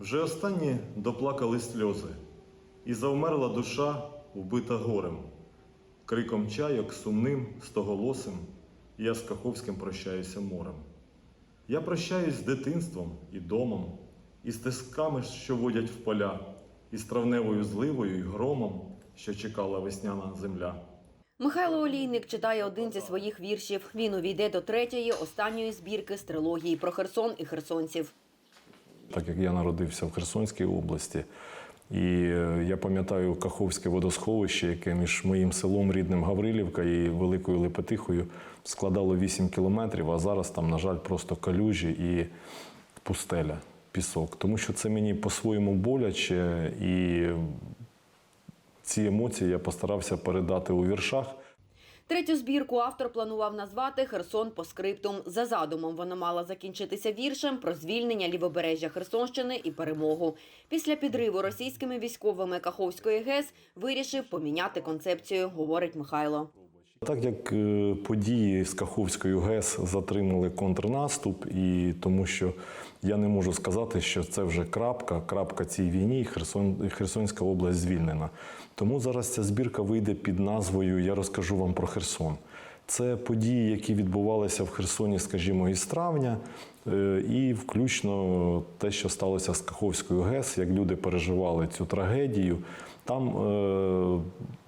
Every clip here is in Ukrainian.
Вже останні доплакали сльози, і завмерла душа, вбита горем. Криком чайок сумним, стоголосим, я з Каховським прощаюся морем. Я прощаюсь з дитинством і домом, і з тисками, що водять в поля, і з травневою зливою і громом, що чекала весняна земля. Михайло Олійник читає один зі своїх віршів. Він увійде до третьої, останньої збірки з трилогії про Херсон і херсонців. Так як я народився в Херсонській області. І е, я пам'ятаю Каховське водосховище, яке між моїм селом рідним Гаврилівка і Великою Лепетихою складало 8 кілометрів, а зараз там, на жаль, просто калюжі і пустеля, пісок. Тому що це мені по-своєму боляче, і ці емоції я постарався передати у віршах. Третю збірку автор планував назвати Херсон по скриптум. За задумом вона мала закінчитися віршем про звільнення лівобережжя Херсонщини і перемогу. Після підриву російськими військовими Каховської ГЕС вирішив поміняти концепцію, говорить Михайло. Так як е, події з Каховською ГЕС затримали контрнаступ, і тому що я не можу сказати, що це вже крапка, крапка цій війні, Херсон, Херсонська область звільнена. Тому зараз ця збірка вийде під назвою Я розкажу вам про Херсон. Це події, які відбувалися в Херсоні, скажімо, із травня, е, і включно те, що сталося з Каховською ГЕС, як люди переживали цю трагедію. Там е,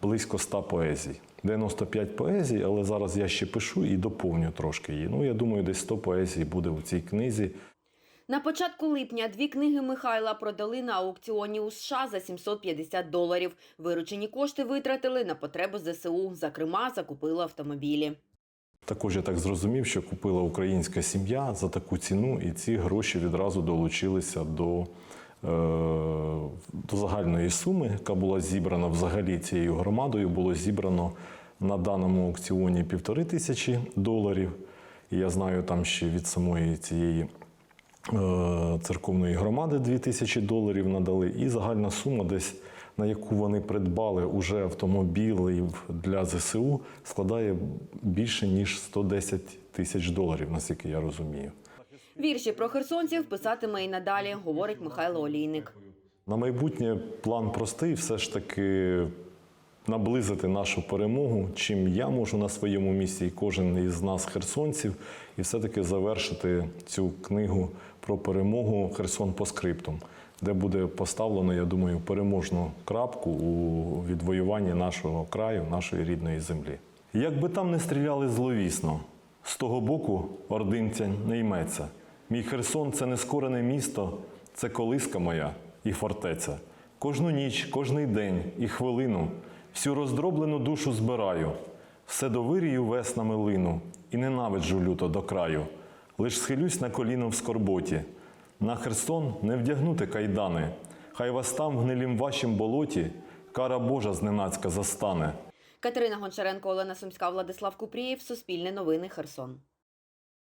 близько 100 поезій. 95 поезій, але зараз я ще пишу і доповню трошки її. Ну, я думаю, десь 100 поезій буде у цій книзі. На початку липня дві книги Михайла продали на аукціоні у США за 750 доларів. Виручені кошти витратили на потреби ЗСУ. Зокрема, закупили автомобілі. Також я так зрозумів, що купила українська сім'я за таку ціну, і ці гроші відразу долучилися до, е, до загальної суми, яка була зібрана взагалі цією громадою. Було зібрано на даному аукціоні півтори тисячі доларів. І я знаю, там ще від самої цієї церковної громади 2 тисячі доларів надали, і загальна сума десь. На яку вони придбали уже автомобілів для ЗСУ, складає більше ніж 110 тисяч доларів, наскільки я розумію. Вірші про херсонців писатиме і надалі, говорить Михайло Олійник. На майбутнє план простий, все ж таки наблизити нашу перемогу, чим я можу на своєму місці, і кожен із нас херсонців, і все-таки завершити цю книгу про перемогу Херсон по скриптум, де буде поставлено, я думаю, переможну крапку у відвоюванні нашого краю, нашої рідної землі. Як би там не стріляли зловісно, з того боку ординця не йметься. Мій Херсон це нескорене місто, це колиска моя і фортеця. Кожну ніч, кожний день і хвилину всю роздроблену душу збираю, все довирію веснами лину і ненавиджу люто до краю. Лиш схилюсь на коліно в скорботі. На Херсон не вдягнути кайдани, хай вас там в гнилім вашім болоті кара Божа зненацька застане. Катерина Гончаренко, Олена Сумська, Владислав Купрієв, Суспільне новини, Херсон.